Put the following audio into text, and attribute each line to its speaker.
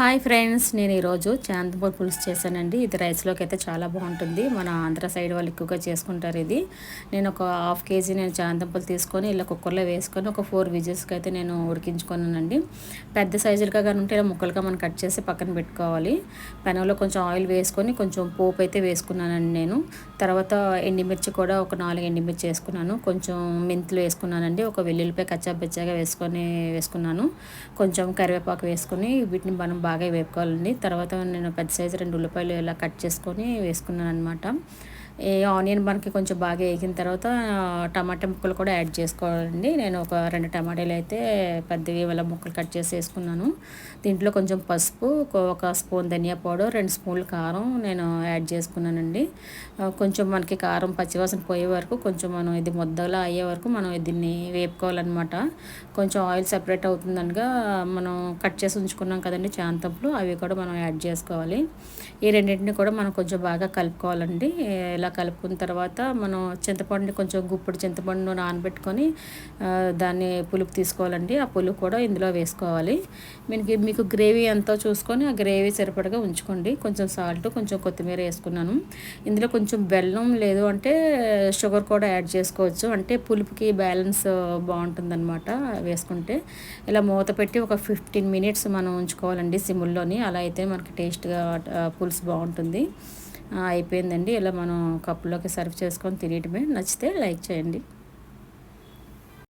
Speaker 1: Hi friends నేను ఈరోజు చాందపూర్ పులుసు చేశానండి. ఇది రైస్లోకి అయితే చాలా బాగుంటుంది. మన ఆంధ్ర సైడ్ వాళ్ళు ఎక్కువగా చేసుకుంటారు ఇది. నేను ఒక హాఫ్ కేజీ నేను చాందపూలు తీసుకొని ఇలా కుక్కర్లో వేసుకొని ఒక ఫోర్ విజెస్కి అయితే నేను ఉడికించుకున్నానండి. పెద్ద సైజులుగా కానీ ఉంటే ఇలా ముక్కలుగా మనం కట్ చేసి పక్కన పెట్టుకోవాలి. పెనంలో కొంచెం ఆయిల్ వేసుకొని కొంచెం పోపు అయితే వేసుకున్నానండి నేను. తర్వాత ఎండిమిర్చి కూడా ఒక నాలుగు ఎండిమిర్చి వేసుకున్నాను. కొంచెం మెంతులు వేసుకున్నానండి. ఒక వెల్లుల్లిపాయ కచ్చాబెచ్చాగా వేసుకొని వేసుకున్నాను. కొంచెం కరివేపాకు వేసుకొని వీటిని మనం బాగా వేపుకోవాలండి. తర్వాత నేను పెద్ద సైజు రెండు ఉల్లిపాయలు ఇలా కట్ చేసుకొని వేసుకున్నాను అనమాట ఈ ఆనియన్ మనకి కొంచెం బాగా వేగిన తర్వాత టమాటా ముక్కలు కూడా యాడ్ చేసుకోవాలండి. నేను ఒక రెండు టమాటాలు అయితే పెద్దవి ఇలా ముక్కలు కట్ చేసి వేసుకున్నాను. దీంట్లో కొంచెం పసుపు ఒక స్పూన్ ధనియా పౌడర్ రెండు స్పూన్లు కారం నేను యాడ్ చేసుకున్నానండి. కొంచెం మనకి కారం పచ్చివాసన పోయే వరకు కొంచెం మనం ఇది ముద్దలా అయ్యే వరకు మనం దీన్ని వేపుకోవాలన్నమాట. కొంచెం ఆయిల్ సెపరేట్ అవుతుందనగా మనం కట్ చేసి ఉంచుకున్నాం కదండి చాంతప్పుడు అవి కూడా మనం యాడ్ చేసుకోవాలి. ఈ రెండింటిని కూడా మనం కొంచెం బాగా కలుపుకోవాలండి. ఇలా ఇలా కలుపుకున్న తర్వాత మనం చింతపండుని కొంచెం గుప్పుడు చింతపండును నానబెట్టుకొని దాన్ని పులుపు తీసుకోవాలండి. ఆ పులుపు కూడా ఇందులో వేసుకోవాలి. మీకు మీకు గ్రేవీ ఎంతో చూసుకొని ఆ గ్రేవీ సరిపడగా ఉంచుకోండి. కొంచెం సాల్ట్ కొంచెం కొత్తిమీర వేసుకున్నాను. ఇందులో కొంచెం బెల్లం లేదు అంటే షుగర్ కూడా యాడ్ చేసుకోవచ్చు. అంటే పులుపుకి బ్యాలెన్స్ బాగుంటుందన్నమాట వేసుకుంటే. ఇలా మూత పెట్టి ఒక ఫిఫ్టీన్ మినిట్స్ మనం ఉంచుకోవాలండి సిమ్ముల్లోని. అలా అయితే మనకి టేస్ట్గా పులుసు బాగుంటుంది. అయిపోయిందండి. ఇలా మనం కప్పులోకి సర్వ్ చేసుకొని తినేయటమే. నచ్చితే లైక్ చేయండి.